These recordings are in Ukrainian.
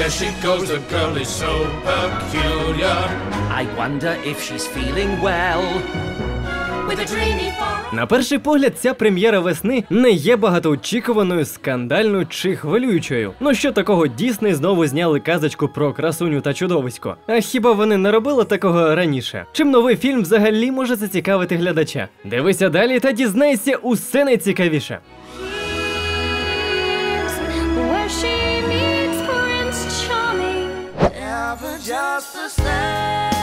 There she goes, the girl is so peculiar. I wonder if she's feeling well. With a dreamy. На перший погляд, ця прем'єра весни не є багатоочікуваною, скандальною чи хвилюючою. Ну що такого Дісней знову зняли казочку про красуню та чудовисько? А хіба вони не робили такого раніше? Чим новий фільм взагалі може зацікавити глядача? Дивися далі та дізнайся усе найцікавіше. just the same.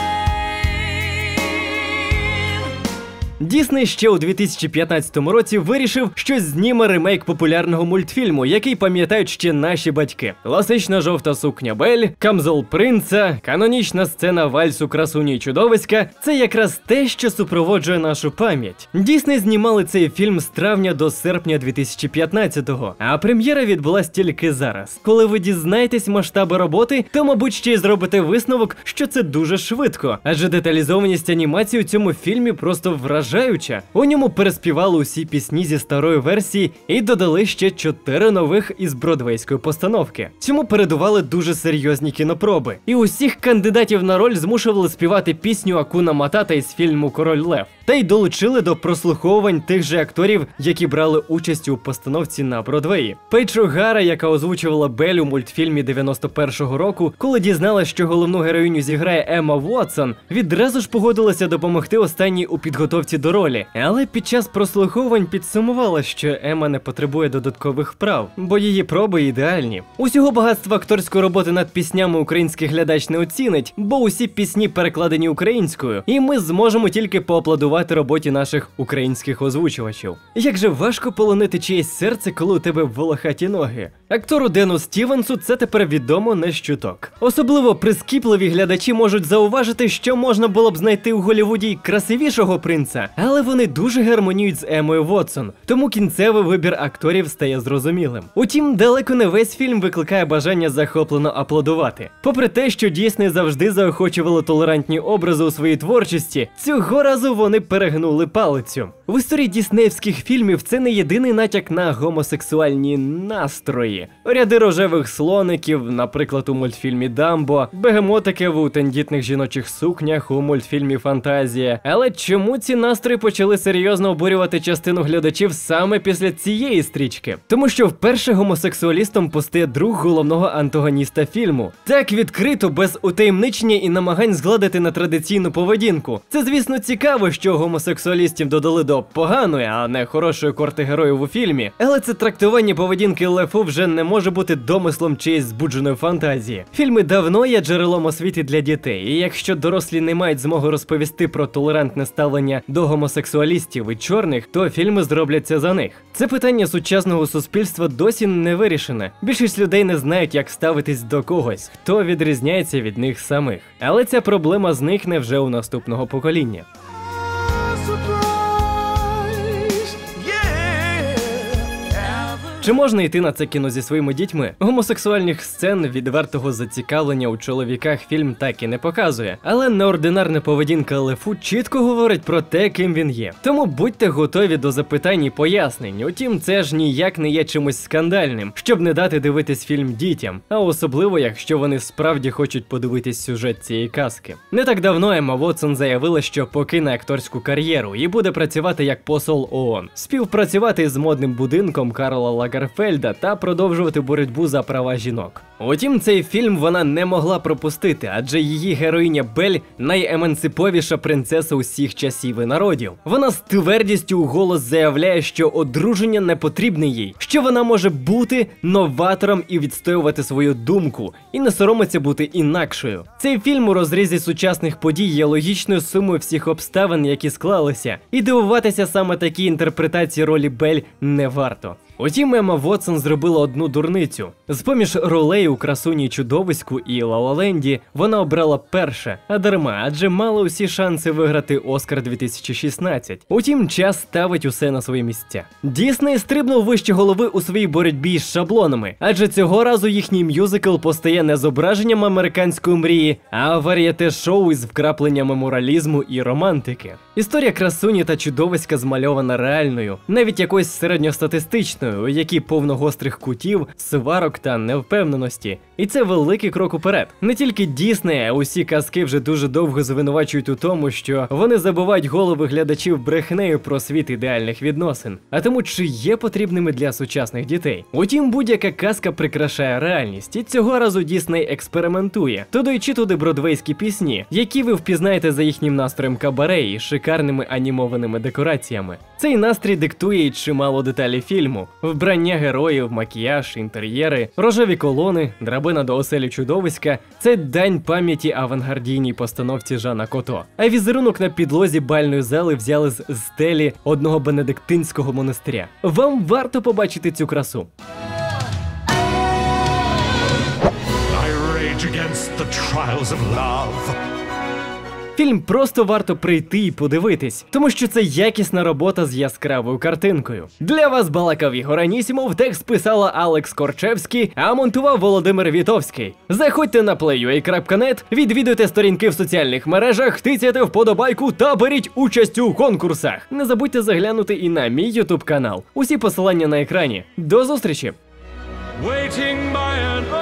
Дісней ще у 2015 році вирішив, що зніме ремейк популярного мультфільму, який пам'ятають ще наші батьки. Класична жовта сукня Бель, камзол принца, канонічна сцена вальсу красуні й чудовиська це якраз те, що супроводжує нашу пам'ять. Дісней знімали цей фільм з травня до серпня 2015-го, а прем'єра відбулась тільки зараз. Коли ви дізнаєтесь масштаби роботи, то мабуть ще й зробите висновок, що це дуже швидко, адже деталізованість анімації у цьому фільмі просто вражаюча. У ньому переспівали усі пісні зі старої версії і додали ще чотири нових із бродвейської постановки. Цьому передували дуже серйозні кінопроби, і усіх кандидатів на роль змушували співати пісню Акуна Матата із фільму Король Лев. Та й долучили до прослуховувань тих же акторів, які брали участь у постановці на Бродвеї. Пейдж Гара, яка озвучувала Бель у мультфільмі 91-го року, коли дізналась, що головну героїню зіграє Емма Вотсон, відразу ж погодилася допомогти останній у підготовці до ролі. Але під час прослуховувань підсумувала, що Емма не потребує додаткових вправ, бо її проби ідеальні. Усього багатства акторської роботи над піснями український глядач не оцінить, бо усі пісні перекладені українською, і ми зможемо тільки поаплодувати роботі наших українських озвучувачів. Як же важко полонити чиєсь серце, коли у тебе волохаті ноги. Актору Дену Стівенсу це тепер відомо не з чуток. Особливо прискіпливі глядачі можуть зауважити, що можна було б знайти у Голлівуді й красивішого принца, але вони дуже гармоніють з Емою Вотсон, тому кінцевий вибір акторів стає зрозумілим. Утім, далеко не весь фільм викликає бажання захоплено аплодувати. Попри те, що Дісней завжди заохочували толерантні образи у своїй творчості, цього разу вони перегнули палицю. В історії діснеївських фільмів це не єдиний натяк на гомосексуальні настрої. Ряди рожевих слоників, наприклад, у мультфільмі Дамбо, бегемотики в тендітних жіночих сукнях у мультфільмі Фантазія. Але чому ці настрої почали серйозно обурювати частину глядачів саме після цієї стрічки? Тому що вперше гомосексуалістом постає друг головного антагоніста фільму. Так відкрито, без утаємничення і намагань згладити на традиційну поведінку. Це, звісно, цікаво, що гомосексуалістів додали до поганої, а не хорошої корти героїв у фільмі. Але це трактування поведінки Лефу вже не може бути домислом чиєїсь збудженої фантазії. Фільми давно є джерелом освіти для дітей, і якщо дорослі не мають змоги розповісти про толерантне ставлення до гомосексуалістів і чорних, то фільми зробляться за них. Це питання сучасного суспільства досі не вирішене. Більшість людей не знають, як ставитись до когось, хто відрізняється від них самих. Але ця проблема зникне вже у наступного покоління. Чи можна йти на це кіно зі своїми дітьми? Гомосексуальних сцен відвертого зацікавлення у чоловіках фільм так і не показує, але неординарна поведінка Лефу чітко говорить про те, ким він є. Тому будьте готові до запитань і пояснень. Утім, це ж ніяк не є чимось скандальним, щоб не дати дивитись фільм дітям, а особливо, якщо вони справді хочуть подивитись сюжет цієї казки. Не так давно Емма Вотсон заявила, що покине акторську кар'єру і буде працювати як посол ООН, співпрацювати з модним будинком Карла Лагерфельда та продовжувати боротьбу за права жінок. Утім, цей фільм вона не могла пропустити, адже її героїня Бель найемансиповіша принцеса усіх часів і народів. Вона з твердістю у голос заявляє, що одруження не потрібне їй, що вона може бути новатором і відстоювати свою думку, і не соромиться бути інакшою. Цей фільм у розрізі сучасних подій є логічною сумою всіх обставин, які склалися, і дивуватися саме такій інтерпретації ролі Бель не варто. Утім, Емма Вотсон зробила одну дурницю. З поміж ролей у красуні чудовиську і Лалаленді вона обрала перше, а дарма, адже мала усі шанси виграти Оскар 2016. Утім, час ставить усе на свої місця. Дісней стрибнув вище голови у своїй боротьбі з шаблонами, адже цього разу їхній мюзикл постає не зображенням американської мрії, а варієте шоу із вкрапленнями моралізму і романтики. Історія красуні та чудовиська змальована реальною, навіть якоюсь середньостатистичною, у якій повно гострих кутів, сварок та невпевненості. І це великий крок уперед. Не тільки Дісней, а усі казки вже дуже довго звинувачують у тому, що вони забувають голови глядачів брехнею про світ ідеальних відносин, а тому чи є потрібними для сучасних дітей. Утім, будь-яка казка прикрашає реальність, і цього разу Дісней експериментує, додаючи туди бродвейські пісні, які ви впізнаєте за їхнім настроєм кабаре і шикарними анімованими декораціями. Цей настрій диктує чимало деталей фільму: вбрання героїв, макіяж, інтер'єри, рожеві колони, драбина до оселі чудовиська це дань пам'яті авангардійній постановці Жана Кото. А візерунок на підлозі бальної зали взяли з стелі одного бенедиктинського монастиря. Вам варто побачити цю красу. I rage against the trials of love. Фільм просто варто прийти і подивитись, тому що це якісна робота з яскравою картинкою. Для вас балакав Ігор Анісімов, текст писала Алекс Корчевський, а монтував Володимир Вітовський. Заходьте на playua.net, відвідуйте сторінки в соціальних мережах, тицяйте вподобайку та беріть участь у конкурсах. Не забудьте заглянути і на мій ютуб канал. Усі посилання на екрані. До зустрічі! Waiting by an